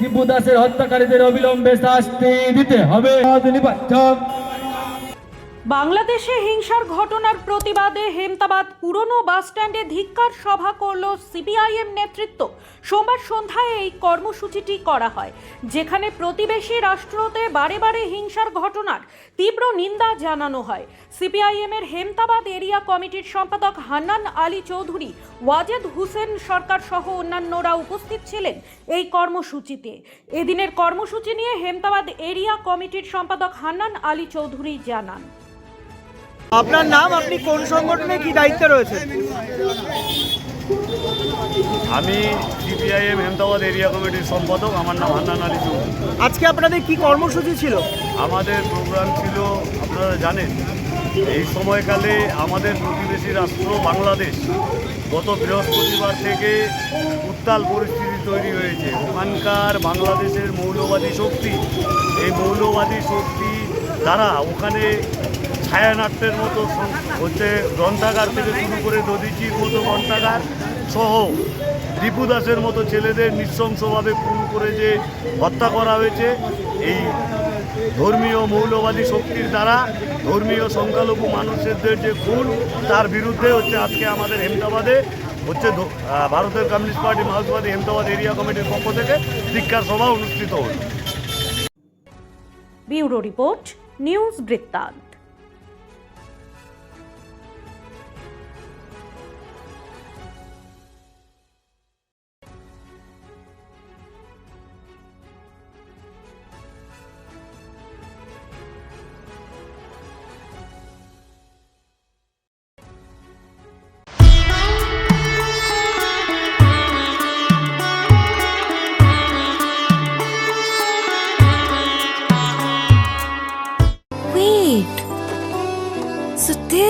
দীপু দাসের হত্যাকারীদের অবিলম্বে শাস্তি দিতে হবে। নির্বাচন বাংলাদেশে হিংসার ঘটনার প্রতিবাদে হেমতাবাদ পুরনো বাসস্ট্যান্ডে ধিক্কার সভা করল সিপিআইএম নেতৃত্ব। সোমবার সন্ধ্যায় এই কর্মসূচিটি করা হয়, যেখানে প্রতিবেশী রাষ্ট্রতে বারে বারে হিংসার ঘটনার তীব্র নিন্দা জানানো হয়। সিপিআইএম এর হেমতাবাদ এরিয়া কমিটির সম্পাদক হান্নান আলী চৌধুরী, ওয়াজেদ হুসেন সরকার সহ অন্যান্যরা উপস্থিত ছিলেন এই কর্মসূচিতে। এদিনের কর্মসূচি নিয়ে হেমতাবাদ এরিয়া কমিটির সম্পাদক হান্নান আলী চৌধুরী জানান। আপনার নাম আপনি কোন সংগঠনে কি দায়িত্বে রয়েছেন? আমি সিপিআইএম হেমদাবাদ এরিয়া কমিটির সম্পাদক আমার নাম হান্নান আলী চৌধুরী। আজকে আপনাদের কি কর্মসূচি ছিল? আমাদের প্রোগ্রাম ছিল আপনারা জানেন এই সময়কালে আমাদের প্রতিবেশী রাষ্ট্র বাংলাদেশ গত বৃহস্পতিবার থেকে উত্তাল পরিস্থিতি তৈরি হয়েছে। ওখানকার বাংলাদেশের মৌলবাদী শক্তি এই মৌলবাদী শক্তি দ্বারা ওখানে ছায়ানাট্যের মতো হচ্ছে গ্রন্থাগার থেকে শুরু করে দধিচির মতো গ্রন্থাগার সহ দীপু দাসের মতো ছেলেদের নৃশংসভাবে খুন করে যে হত্যা করা হয়েছে, এই ধর্মীয় মৌলবাদী শক্তির দ্বারা ধর্মীয় সংখ্যালঘু মানুষদের যে খুন, তার বিরুদ্ধে হচ্ছে আজকে আমাদের হেমদাবাদে হচ্ছে ভারতের কমিউনিস্ট পার্টি মার্ক্সবাদী হেমদাবাদ এরিয়া কমিটির পক্ষ থেকে ধিক্ষার সভা অনুষ্ঠিত হল। ব্যুরো রিপোর্ট, নিউজ বৃত্তান্ত।